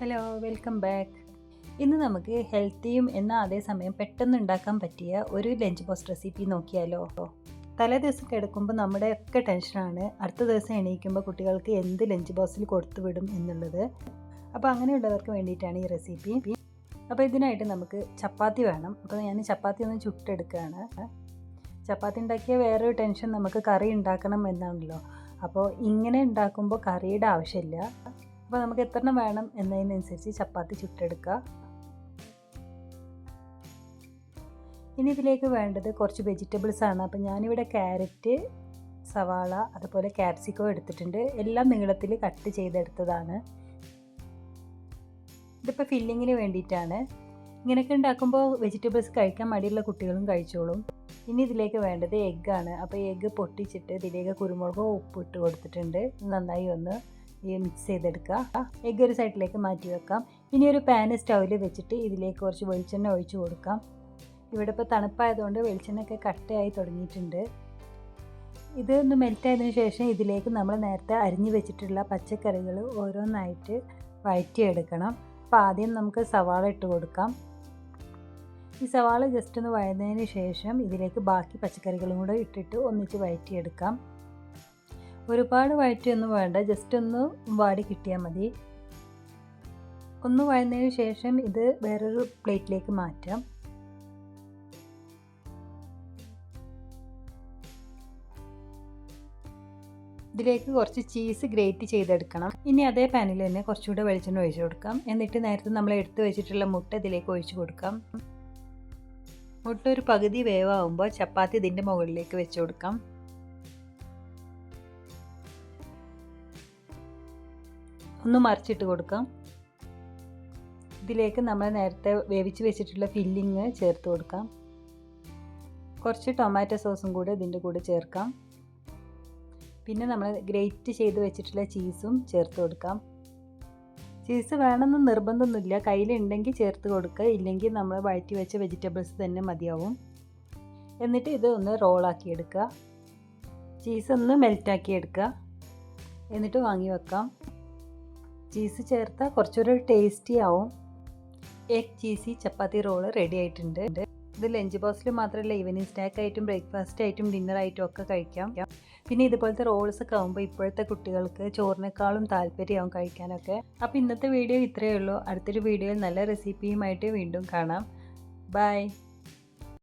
Hello welcome back ഇന്ന് നമുക്ക് ഹെൽത്തിയും എന്നാൽ അതേസമയം പെട്ടെന്ന് ഉണ്ടാക്കാൻ പറ്റിയ ഒരു ലഞ്ച് ബോക്സ് റെസിപ്പി നോക്കിയാലോ? തലേ ദിവസം കിടക്കുമ്പോൾ നമ്മുടെ ഒക്കെ ടെൻഷനാണ് അടുത്ത ദിവസം എണീക്കുമ്പോൾ കുട്ടികൾക്ക് എന്ത് ലഞ്ച് ബോക്സിൽ കൊടുത്തു വിടും എന്നുള്ളത്. അപ്പോൾ അങ്ങനെയുള്ളവർക്ക് വേണ്ടിയിട്ടാണ് ഈ റെസിപ്പി അപ്പോൾ ഇതിനായിട്ട് നമുക്ക് ചപ്പാത്തി വേണം. അപ്പോൾ ഞാൻ ചപ്പാത്തി ഒന്ന് ചുട്ടെടുക്കുകയാണ്. ചപ്പാത്തി ഉണ്ടാക്കിയ വേറൊരു ടെൻഷൻ നമുക്ക് കറി ഉണ്ടാക്കണം എന്നാണല്ലോ. അപ്പോൾ ഇങ്ങനെ ഉണ്ടാക്കുമ്പോൾ കറിയുടെ ആവശ്യമില്ല. അപ്പോൾ നമുക്ക് എത്ര വേണം എന്നതിനനുസരിച്ച് ചപ്പാത്തി ചുട്ടെടുക്കുക. ഇനി ഇതിലേക്ക് വേണ്ടത് കുറച്ച് വെജിറ്റബിൾസ് ആണ്. അപ്പോൾ ഞാനിവിടെ ക്യാരറ്റ് സവാള അതുപോലെ ക്യാപ്സിക്കോ എടുത്തിട്ടുണ്ട്. എല്ലാം നീളത്തിൽ കട്ട് ചെയ്തെടുത്തതാണ്. ഇതിപ്പോൾ ഫില്ലിങ്ങിന് വേണ്ടിയിട്ടാണ്. ഇങ്ങനെയൊക്കെ ഉണ്ടാക്കുമ്പോൾ വെജിറ്റബിൾസ് കഴിക്കാൻ മടിയുള്ള കുട്ടികളും കഴിച്ചോളും. ഇനി ഇതിലേക്ക് വേണ്ടത് എഗ്ഗാണ് അപ്പോൾ എഗ്ഗ് പൊട്ടിച്ചിട്ട് ഇതിലേക്ക് കുരുമുളകോ ഉപ്പ് ഇട്ട് കൊടുത്തിട്ടുണ്ട്. നന്നായി ഒന്ന് മിക്സ് ചെയ്തെടുക്കുക. എഗ്ഗ് ഒരു സൈഡിലേക്ക് മാറ്റി വെക്കാം. ഇനി ഒരു പാന് സ്റ്റൗവിൽ വെച്ചിട്ട് ഇതിലേക്ക് കുറച്ച് വെളിച്ചെണ്ണ ഒഴിച്ച് കൊടുക്കാം. ഇവിടെ ഇപ്പോൾ തണുപ്പായതുകൊണ്ട് വെളിച്ചെണ്ണയൊക്കെ കട്ടയായി തുടങ്ങിയിട്ടുണ്ട്. ഇത് ഒന്ന് മെൽറ്റായതിനു ശേഷം ഇതിലേക്ക് നമ്മൾ നേരത്തെ അരിഞ്ഞു വെച്ചിട്ടുള്ള പച്ചക്കറികൾ ഓരോന്നായിട്ട് വഴറ്റിയെടുക്കണം. അപ്പോൾ ആദ്യം നമുക്ക് സവാള ഇട്ട് കൊടുക്കാം. ഈ സവാള ജസ്റ്റ് ഒന്ന് വഴന്നതിന് ശേഷം ഇതിലേക്ക് ബാക്കി പച്ചക്കറികളും കൂടെ ഇട്ടിട്ട് ഒന്നിച്ച് വഴറ്റിയെടുക്കാം. ഒരുപാട് വഴറ്റിയൊന്നും വേണ്ട ജസ്റ്റ് ഒന്ന് വാടി കിട്ടിയാൽ മതി. ഒന്ന് വഴന്നതിന് ശേഷം ഇത് വേറൊരു പ്ലേറ്റിലേക്ക് മാറ്റാം. ഇതിലേക്ക് കുറച്ച് ചീസ് ഗ്രേറ്റ് ചെയ്തെടുക്കണം. ഇനി അതേ പാനിൽ തന്നെ കുറച്ചുകൂടെ വെളിച്ചെണ്ണ ഒഴിച്ചു കൊടുക്കാം. എന്നിട്ട് നേരത്തെ നമ്മൾ എടുത്തു വെച്ചിട്ടുള്ള മുട്ട ഇതിലേക്ക് ഒഴിച്ചു കൊടുക്കാം. മുട്ട ഒരു പകുതി വേവാകുമ്പോൾ ചപ്പാത്തി ഇതിന്റെ മുകളിലേക്ക് വെച്ച് കൊടുക്കാം. ഒന്ന് മറിച്ചിട്ട് കൊടുക്കാം. ഇതിലേക്ക് നമ്മൾ നേരത്തെ വേവിച്ച് വെച്ചിട്ടുള്ള ഫില്ലിങ് ചേർത്ത് കൊടുക്കാം. കുറച്ച് ടൊമാറ്റോ സോസും കൂടെ ഇതിന്റെ കൂടെ ചേർക്കാം. പിന്നെ നമ്മൾ ഗ്രേറ്റ് ചെയ്ത് വെച്ചിട്ടുള്ള ചീസും ചേർത്ത് കൊടുക്കാം. ചീസ് വേണമെന്ന് നിർബന്ധമൊന്നുമില്ല. കയ്യിലുണ്ടെങ്കിൽ ചേർത്ത് കൊടുക്കുക. ഇല്ലെങ്കിൽ നമ്മൾ വഴറ്റി വെച്ച വെജിറ്റബിൾസ് തന്നെ മതിയാവും. എന്നിട്ട് ഇത് ഒന്ന് റോളാക്കി എടുക്കുക. ചീസ് ഒന്ന് മെൽറ്റാക്കി എടുക്കുക. എന്നിട്ട് വാങ്ങി വെക്കാം. ചീസ് ചേർത്താൽ കുറച്ചൊരു ടേസ്റ്റി ആവും. Egg cheesy chapati roll ready ആയിട്ടുണ്ട്. ഇത് ലഞ്ച് ബോക്സിൽ മാത്രമല്ല ഈവനിങ് സ്നാക്ക് ആയിട്ടും ബ്രേക്ക്ഫാസ്റ്റ് ആയിട്ടും ഡിന്നർ ആയിട്ടും ഒക്കെ കഴിക്കാം. പിന്നെ ഇതുപോലത്തെ റോൾസ് ഒക്കെ ആകുമ്പോൾ ഇപ്പോഴത്തെ കുട്ടികൾക്ക് ചോറിനേക്കാളും താല്പര്യമാവും കഴിക്കാനൊക്കെ. അപ്പോൾ ഇന്നത്തെ വീഡിയോ ഇത്രയേ ഉള്ളൂ. അടുത്തൊരു വീഡിയോയിൽ നല്ല റെസിപ്പിയുമായിട്ട് വീണ്ടും കാണാം. ബൈ